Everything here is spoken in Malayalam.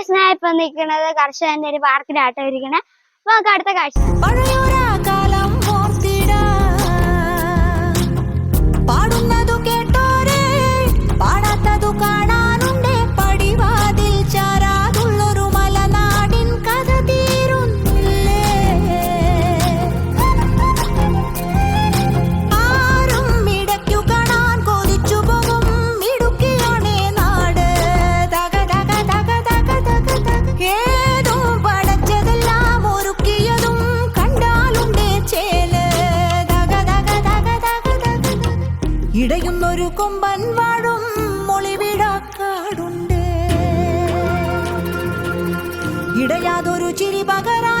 ഗൈസ് ഇപ്പൊ നിൽക്കുന്നത് കർഷകന്റെ ഒരു പാർക്കിലാട്ടോ ഇരിക്കണേ. അപ്പൊ നമുക്ക് അടുത്ത കാഴ്ച. ഇടയുന്നൊരു കൊമ്പൻ വാഴും മൊളിവിടാക്കാടുണ്ട് ഇടയാതൊരു ചിരി പകരാ